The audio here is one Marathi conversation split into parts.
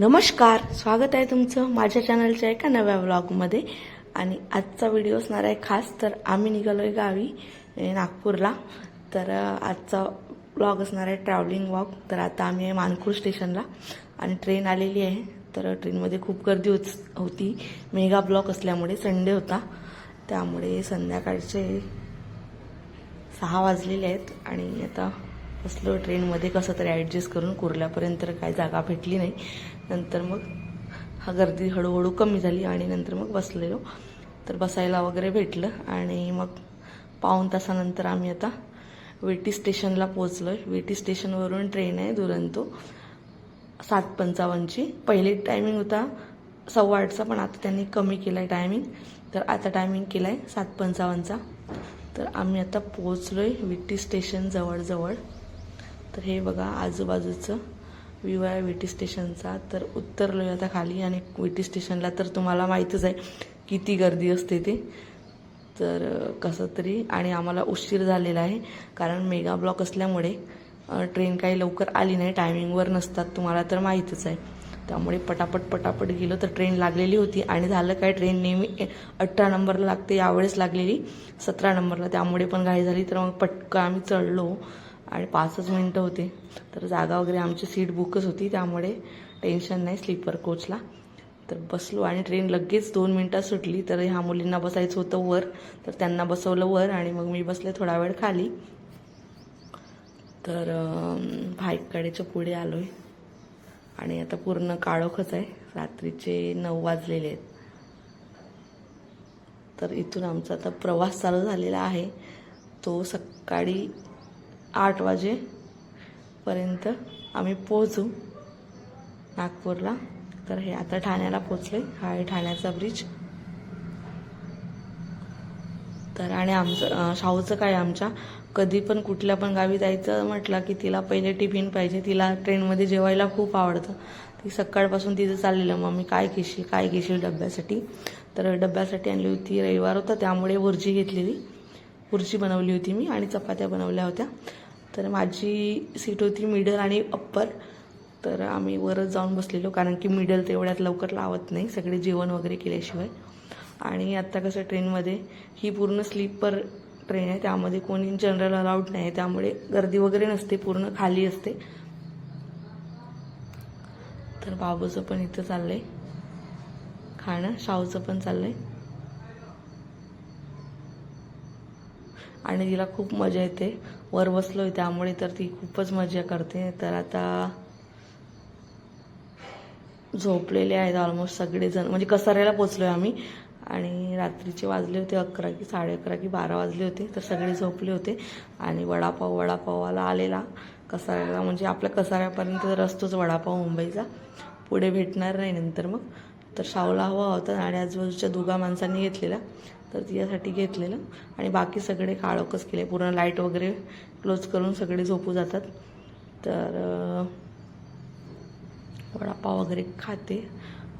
नमस्कार स्वागत आहे तुमचं माझ्या चॅनलच्या एका नव्या व्लॉगमध्ये आणि आजचा व्हिडिओ असणार आहे खास तर आम्ही निघालो आहे गावी नागपूरला. तर आजचा व्लॉग असणार आहे ट्रॅव्हलिंग वॉक तर आता आम्ही आहे मानखूर स्टेशनला आणि ट्रेन आलेली आहे. तर ट्रेनमध्ये खूप गर्दी होत होती. मेगा ब्लॉक असल्यामुळे संडे होता. त्यामुळे संध्याकाळचे सहा वाजलेले आहेत. आणि आता बसलो ट्रेनमध्ये कसं तरी ॲडजस्ट करून कुर्ल्यापर्यंत काय जागा भेटली नाही. नंतर मग हा गर्दी हळूहळू कमी झाली आणि नंतर मग बसलेलो. तर बसायला वगैरे भेटलं आणि मग पाऊण तासानंतर आम्ही आता वेटी स्टेशनला पोचलो आहे वेटी स्टेशनवरून ट्रेन आहे दुरंतो. सात पंचावन्नची. पहिले टायमिंग होता सव्वा आठचा पण आता त्यांनी कमी केला आहे टायमिंग तर आता टायमिंग केला आहे सात पंचावन्नचा. तर आम्ही आता पोचलो आहे विटी स्टेशन जवळजवळ. तर हे बघा आजूबाजूचं व्ह्यू आहे विटी स्टेशनचा तर उतरलो आता खाली आणि विटी स्टेशनला तर तुम्हाला माहीतच आहे किती गर्दी असते ते. तर कसं तरी आणि आम्हाला उशीर झालेला आहे कारण मेगा ब्लॉक असल्यामुळे ट्रेन काही लवकर आली नाही. टायमिंगवर नसतात तुम्हाला तर माहीतच आहे. त्यामुळे पटापट पटापट गेलो तर ट्रेन लागलेली होती आणि झालं काय? ट्रेन नेहमी अठरा नंबरला लागते यावेळेस लागलेली सतरा नंबरला. त्यामुळे पण घाई झाली. तर मग पटकन आम्ही चढलो. आणि पाचच मिनटं होते. तर जागा वगैरे आमची सीट बुकच होती त्यामुळे टेन्शन नाही स्लीपर कोचला तर बसलो आणि ट्रेन लगेच दोन मिनटात सुटली. तर ह्या मुलींना बसायचं होतं वर. तर त्यांना बसवलं वर आणि मग मी बसले थोडा वेळ खाली. तर भाईककडेच्या पुढे आलो आहे आणि आता पूर्ण काळोखच आहे. रात्रीचे नऊ वाजलेले आहेत. तर इथून आमचा आता प्रवास चालू झालेला आहे. तो सकाळी आठ वाजेपर्यंत आम्ही पोहोचू नागपूरला. तर हे आता ठाण्याला पोचले हा आहे ठाण्याचा ब्रिज. तर आणि आमचं शाहूचं काय आमच्या? कधी पण कुठल्या पण गावी जायचं म्हटलं की तिला पहिले टिफिन पाहिजे. तिला ट्रेनमध्ये जेवायला खूप आवडतं. ती सकाळपासून तिचं चाललेलं. मम्मी काय घेशील? काय घेशील डब्यासाठी? तर डब्यासाठी आणली होती. रविवार होता त्यामुळे भुर्जी घेतलेली. भुर्जी बनवली होती मी आणि चपात्या बनवल्या होत्या. तर माझी सीट होती मिडल आणि अप्पर तर आम्ही वरच जाऊन बसलेलो कारण की मिडल तेवढ्यात लवकर लावत नाही सगळे जेवण वगैरे केल्याशिवाय. आणि आत्ता कसं ट्रेनमध्ये ही पूर्ण स्लीपर ट्रेन आहे त्यामध्ये कोणी जनरल अलाउड नाही आहे त्यामुळे गर्दी वगैरे नसते पूर्ण खाली असते. तर बाबूचं पण इथं चाललंय. खाणं शाहूचं पण चाललंय. आणि तिला खूप मजा येते. वर बसलो आहे त्यामुळे तर ती खूपच मजा करते. तर आता झोपलेले आहेत ऑलमोस्ट सगळेजण. म्हणजे कसाऱ्याला पोचलो आहे आम्ही. आणि रात्रीचे वाजले होते अकरा की साडे अकरा की बारा वाजले होते. तर सगळे झोपले होते. आणि वडापाव वडापावाला आलेला. कसाऱ्याला म्हणजे आपल्या कसाऱ्यापर्यंत रस्तोच वडापाव मुंबईचा. पुढे भेटणार नाही नंतर मग. तर शावला हवा होता आणि आजूबाजूच्या दोघा माणसांनी घेतलेला तर तिच्यासाठी घेतलेलं. आणि बाकी सगळे काळोखच केले. पूर्ण लाइट वगैरे क्लोज करून सगळे झोपू जातात. तर वडापाव वगैरे खाते.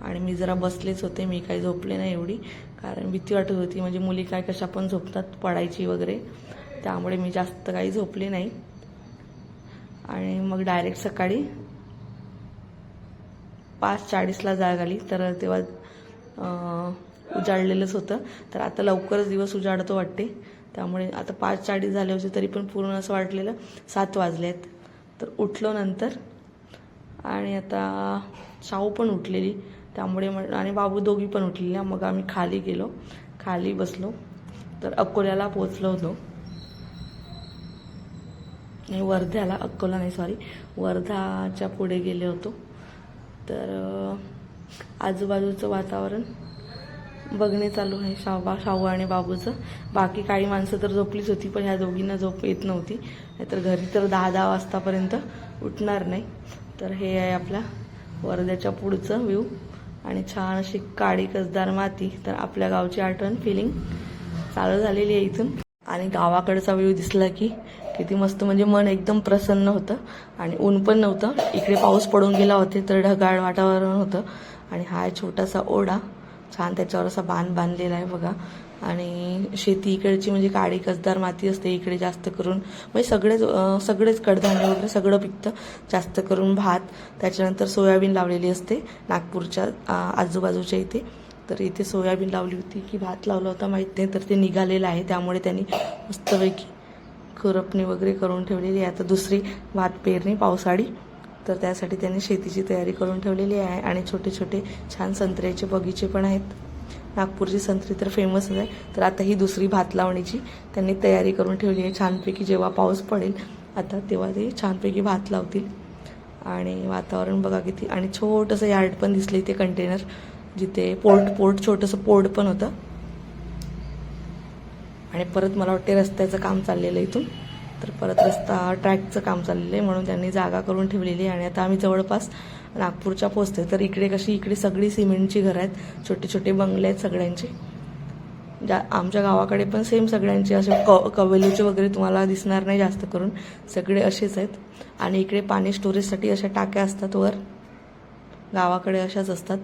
आणि मी जरा बसलेच होते. मी काही झोपले नाही एवढी. कारण भीती वाटत होती. म्हणजे मुली काय कशा पण झोपतात पडायची वगैरे. त्यामुळे मी जास्त काही झोपले नाही. आणि मग डायरेक्ट सकाळी पाच चाळीसला जाग आली. तर तेव्हा उजाडलेलंच होतं. तर आता लवकरच दिवस उजाडतो वाटते. त्यामुळे आता पाच चाळीस झाले होते तरी पण पूर्ण असं वाटलेलं. सात वाजले आहेत तर उठलो नंतर. आणि आता शाहू पण उठलेली. त्यामुळे मग आणि बाबू दोघी पण उठलेल्या. मग आम्ही खाली गेलो. खाली बसलो. तर अकोल्याला पोचलो होतो. नाही वर्ध्याला अकोला नाही सॉरी वर्धाच्या पुढे गेले होतो. तर आजूबाजूचं वातावरण बघणे चालू आहे. शाहू शाहू आणि बाबूचं. बाकी काही माणसं तर झोपलीच होती पण ह्या दोघींना झोप येत नव्हती. नाहीतर घरी तर दहा दहा वाजतापर्यंत उठणार नाही. तर हे आहे आपल्या वर्ध्याच्या पुढचं व्ह्यू आणि छान अशी काळी कसदार माती. तर आपल्या गावची आठवण फिलिंग चालू झालेली आहे इथून. आणि गावाकडचा व्ह्यू दिसला की किती मस्त म्हणजे मन एकदम प्रसन्न होतं. आणि ऊन पण नव्हतं. इकडे पाऊस पडून गेला होते तर ढगाळ वातावरण होतं. आणि हा छोटासा ओढा. छान त्याच्यावर असा बांध बांधलेला आहे बघा. आणि शेती इकडची म्हणजे काळी कसदार माती असते इकडे जास्त करून. म्हणजे सगळेच सगळेच कडधान्य वगैरे सगळं पिकतं. जास्त करून भात. त्याच्यानंतर सोयाबीन लावलेली असते नागपूरच्या आजूबाजूच्या इथे. तर इथे सोयाबीन लावली होती की भात लावला होता माहीत नाही तर ते निघालेलं आहे. त्यामुळे त्यांनी मस्तपैकी खुरपणी वगैरे करून ठेवलेली आहे. आता दुसरी भात पेरणी पावसाळी. तर त्यासाठी त्यांनी शेतीची तयारी करून ठेवलेली आहे आणि छोटे छोटे छान संत्र्याचे बगीचे पण आहेत. नागपूरची संत्री तर फेमसच आहे. तर आता ही दुसरी भात लावण्याची त्यांनी तयारी करून ठेवली आहे. छानपैकी जेव्हा पाऊस पडेल आता तेव्हा ते छानपैकी भात लावतील. आणि वातावरण बघा किती आणि छोटंसं यार्ड पण दिसलं इथे कंटेनर जिथे पोर्ट पोर्ट छोटंसं पोर्ट पण होतं. आणि परत मला वाटते रस्त्याचं काम चाललेलं आहे इथून. तर परत रस्ता ट्रॅकचं काम चाललेलं आहे म्हणून त्यांनी जागा करून ठेवलेली आहे. आणि आता आम्ही जवळपास नागपूरच्या पोचते तर इकडे कशी इकडे सगळी सिमेंटची घरं आहेत. छोटे छोटे बंगले आहेत सगळ्यांचे. ज्या आमच्या गावाकडे पण सेम सगळ्यांचे. असे क कवेलूचे वगैरे तुम्हाला दिसणार नाही जास्त करून. सगळे असेच आहेत. आणि इकडे पाणी स्टोरेजसाठी अशा टाक्या असतात वर. गावाकडे अशाच असतात.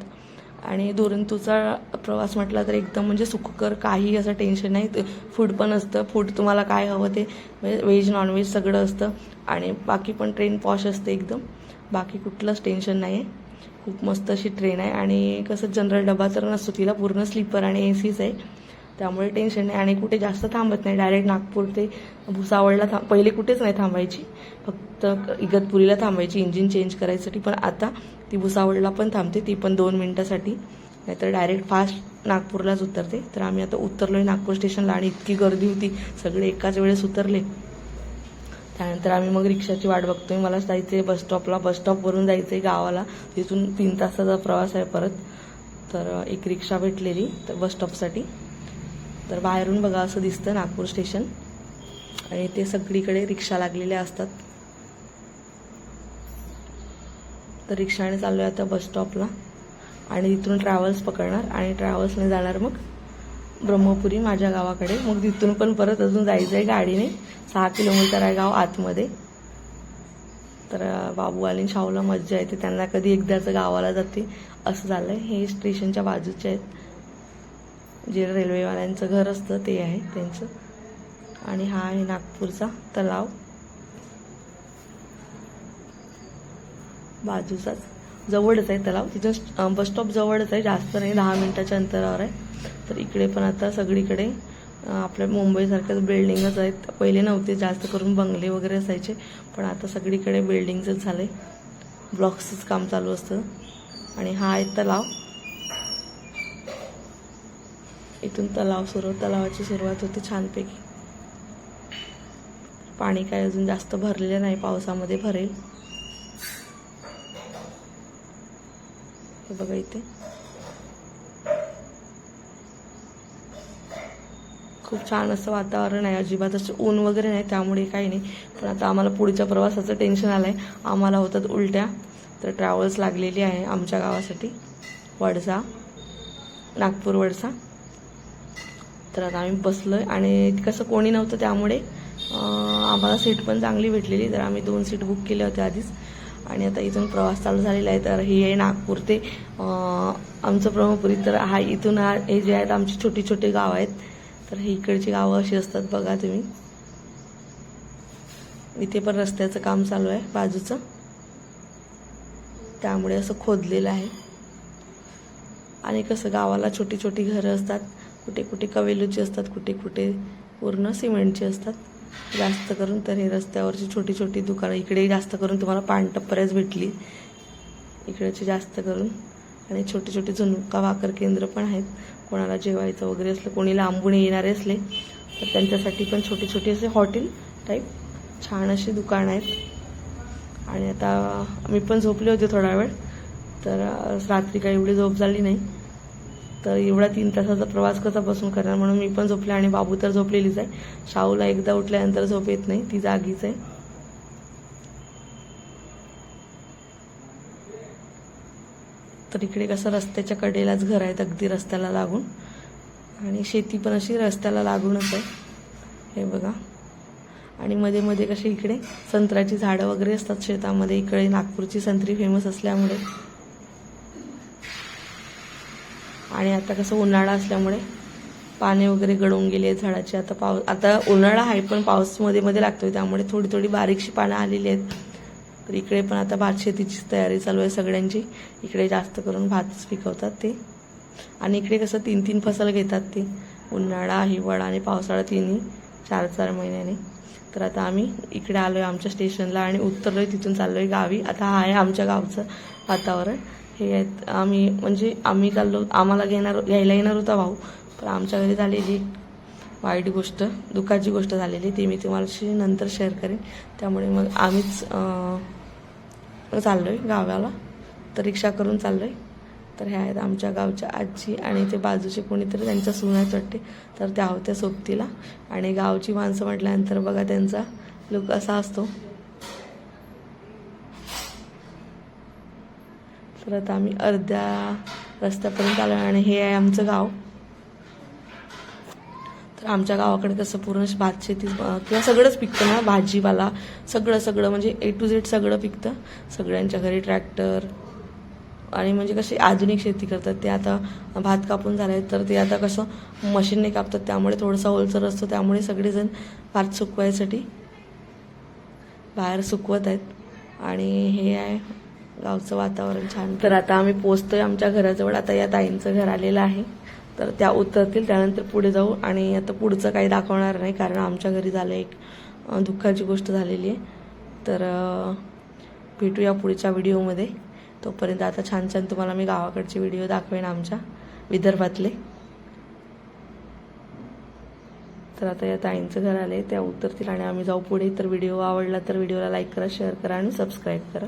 आणि दुरंतूचा प्रवास म्हटला तर एकदम म्हणजे सुखकर काही असं टेन्शन नाही. फूड पण असतं. फूड तुम्हाला काय हवं ते म्हणजे व्हेज नॉनव्हेज सगळं असतं. आणि बाकी पण ट्रेन पॉश असते एकदम. बाकी कुठलंच टेन्शन नाही आहे खूप मस्त अशी ट्रेन आहे. आणि कसं जनरल डबा तर नसतो तिला पूर्ण स्लीपर आणि ए सीच आहे. त्यामुळे टेन्शन नाही. आणि कुठे जास्त थांबत नाही. डायरेक्ट नागपूर ते भुसावळला थांब पहिले कुठेच नाही थांबायची. फक्त इगतपुरीला थांबायची. इंजिन चेंज करायसाठी. पण आता ती भुसावळला पण थांबते ती पण दोन मिनटासाठी. नाहीतर डायरेक्ट फास्ट नागपूरलाच उतरते. तर आम्ही आता उतरलो आहे नागपूर स्टेशनला आणि इतकी गर्दी होती. सगळे एकाच वेळेस उतरले. त्यानंतर आम्ही मग रिक्षाची वाट बघतोय. मला जायचं आहे बस स्टॉपला बस स्टॉपवरून जायचं आहे गावाला. तिथून तीन तासाचा प्रवास आहे परत. तर एक रिक्षा भेटलेली तर बस स्टॉपसाठी तर बाहेरून बघा असं दिसतं नागपूर स्टेशन आणि ते सगळीकडे रिक्षा लागलेल्या असतात. तर रिक्षाने चाललो आहे आता बस स्टॉपला आणि तिथून ट्रॅव्हल्स पकडणार. आणि ट्रॅव्हल्सने जाणार मग ब्रह्मपुरी माझ्या गावाकडे. मग तिथून पण परत अजून जायचं आहे गाडीने. सहा किलोमीटर आहे गाव आतमध्ये. तर बाबू आणि शाहूला मज्जा येते. त्यांना कधी एकदाच गावाला जाते. असं झालं आहे हे स्टेशनच्या बाजूचे आहेत. जे रेल्वेवाल्यांचं घर असतं ते आहे त्यांचं. आणि हा आहे नागपूरचा तलाव. बाजूचाच. जवळच आहे तलाव. तिथून बस स्टॉप जवळच आहे. जास्त नाही दहा मिनिटाच्या अंतरावर आहे. तर इकडे पण आता सगळीकडे आपल्या मुंबईसारख्याच बिल्डिंगच आहेत. पहिले नव्हते जास्त करून बंगले वगैरे असायचे पण आता सगळीकडे बिल्डिंगचंच झालं. आहे ब्लॉक्सच काम चालू असतं. आणि हा आहे तलाव. इथून तलाव सुरू तलावाची सुरुवात होते छानपैकी. पाणी काय अजून जास्त भरलेलं नाही पावसामध्ये भरेल. हे बघा इथे. खूप छान असं वातावरण आहे. अजिबात असं ऊन वगैरे नाही त्यामुळे काही नाही. पण आता आम्हाला पुढच्या प्रवासाचं टेन्शन आलं आहे आम्हाला होतात उलट्या. तर ट्रॅव्हल्स लागलेली आहे आमच्या गावासाठी. वडसा. नागपूर वडसा. तर आता आम्ही बसलो आहे आणि कसं कोणी नव्हतं त्यामुळे आम्हाला सीट पण चांगली भेटलेली. तर आम्ही दोन सीट बुक केल्या होत्या आधीच. आणि आता इथून प्रवास चालू झालेला आहे तर हे आहे नागपूर ते. आमचं ब्रह्मपुरी तर हा इथून हा हे जे आहेत आमची छोटी छोटी गावं आहेत. तर ही इकडची गावं अशी असतात बघा तुम्ही. इथे पण रस्त्याचं काम चालू आहे बाजूचं. त्यामुळे असं खोदलेलं आहे. आणि कसं गावाला छोटी छोटी घरं असतात. कुठे कुठे कवेलूची असतात कुठे कुठे पूर्ण सिमेंटची असतात. जास्त करून तर हे रस्त्यावरची छोटी छोटी दुकानं इकडे जास्त करून तुम्हाला पानटप्पऱ्याच भेटली. इकडचे जास्त करून. आणि छोटे छोटे झुणका भाकर केंद्र पण आहेत. कोणाला जेवायचं वगैरे असलं कोणी लांबून येणारे असले तर त्यांच्यासाठी पण छोटे छोटे असे हॉटेल टाईप छान अशी दुकानं आहेत. आणि आता मी पण झोपले होते थोडा वेळ तर रात्री काही एवढी झोप झाली नाही. तर एवढा तीन तासाचा प्रवास कसा बसून करणार म्हणून मी पण झोपले आणि बाबू तर झोपलेलीच आहे. शाहूला एकदा उठल्यानंतर झोप येत नाही ती जागीच आहे. तर इकडे कसं रस्त्याच्या कडेलाच घर आहेत अगदी रस्त्याला लागून. आणि शेती पण अशी रस्त्याला लागूनच आहे. हे बघा. आणि मध्ये मध्ये कशी इकडे संत्र्याची झाडं वगैरे असतात शेतामध्ये इकडे नागपूरची संत्री फेमस असल्यामुळे. आणि आता कसं उन्हाळा असल्यामुळे पाने वगैरे गळून गेले आहेत आता पाऊस आता उन्हाळा आहे पण पाऊसमध्ये मध्ये लागतोय त्यामुळे थोडी थोडी बारीकशी पानं आलेली आहेत. तर इकडे पण आता भात शेतीची तयारी चालू आहे सगळ्यांची. इकडे जास्त करून भातच पिकवतात ते. आणि इकडे कसं तीन तीन फसल घेतात ते. उन्हाळा हिवाळा आणि पावसाळा तिन्ही चार चार महिन्याने. तर आता आम्ही इकडे आलो आहे आमच्या स्टेशनला आणि उतरलो आहे तिथून चाललो आहे गावी. आता हा आहे आमच्या गावचं वातावरण. हे आहेत. आम्ही म्हणजे आम्ही चाललो आम्हाला घेणार घ्यायला येणार होता भाऊ पण आमच्या घरी झालेली वाईट गोष्ट दुःखाची गोष्ट झालेली ती मी तुम्हाला नंतर शेअर करेन. त्यामुळे मग आम्हीच चाललो आहे गावाला तर रिक्षा करून चाललो आहे तर ह्या आहेत आमच्या गावच्या आजी आणि ते बाजूचे कोणीतरी त्यांच्या सुनाच वाटते. तर त्या होत्या सोबतीला. आणि गावची माणसं म्हटल्यानंतर बघा त्यांचा लुक असा असतो. तर आता आम्ही अर्ध्या रस्त्यापर्यंत आलो आणि हे आहे आमचं गाव. तर आमच्या गावाकडे कसं पूर्ण भात शेती किंवा सगळंच पिकतं ना भाजीपाला सगळं सगळं म्हणजे ए टू झेड सगळं पिकतं. सगळ्यांच्या घरी ट्रॅक्टर आणि म्हणजे कशी आधुनिक शेती करतात. ते आता भात कापून झाले तर ते आता कसं मशीनने कापतात. त्यामुळे थोडासा ओलसर असतो. त्यामुळे सगळेजण भात सुकवायसाठी बाहेर सुकवत आहेत. आणि हे आहे गावचं वातावरण छान तर आता आम्ही पोचतोय आमच्या घराजवळ. आता या ताईंचं घर आलेलं आहे. तर त्या उतरतील त्यानंतर पुढे जाऊ. आणि आता पुढचं काही दाखवणार नाही कारण आमच्या घरी झालं एक दुःखाची गोष्ट झालेली आहे. तर भेटूया पुढच्या व्हिडिओमध्ये. तोपर्यंत आता छान छान तुम्हाला मी गावाकडचे व्हिडिओ दाखवेन आमच्या विदर्भातले. तर आता या ताईंचं घर आले त्या उतरतील आणि आम्ही जाऊ पुढे. तर व्हिडिओ आवडला तर व्हिडिओला लाईक करा शेअर करा आणि सबस्क्राईब करा.